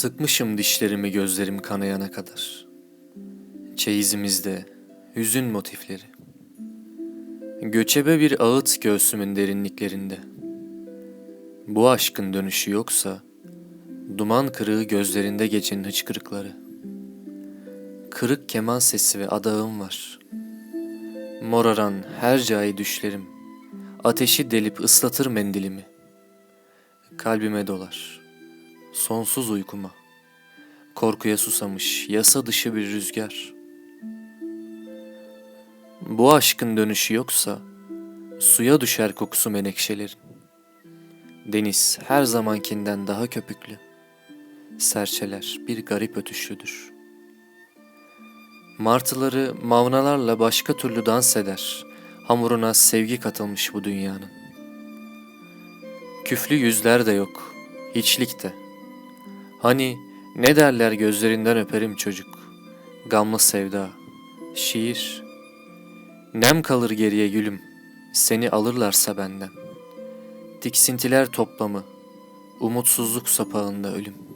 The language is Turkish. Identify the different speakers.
Speaker 1: Sıkmışım dişlerimi gözlerim kanayana kadar. Çeyizimizde hüzün motifleri. Göçebe bir ağıt göğsümün derinliklerinde. Bu aşkın dönüşü yoksa, duman kırığı gözlerinde gecenin hıçkırıkları. Kırık keman sesi ve adağım var. Moraran her cai düşlerim, ateşi delip ıslatır mendilimi. Kalbime dolar, sonsuz uykuma. Korkuya susamış, yasa dışı bir rüzgar. Bu aşkın dönüşü yoksa, suya düşer kokusu menekşelerin. Deniz her zamankinden daha köpüklü. Serçeler bir garip ötüşlüdür. Martıları mavnalarla başka türlü dans eder. Hamuruna sevgi katılmış bu dünyanın. Küflü yüzler de yok, hiçlik de. Hani ne derler gözlerinden öperim çocuk. Gamlı sevda, şiir. Nem kalır geriye gülüm, seni alırlarsa benden. Tiksintiler toplamı, umutsuzluk sapağında ölüm.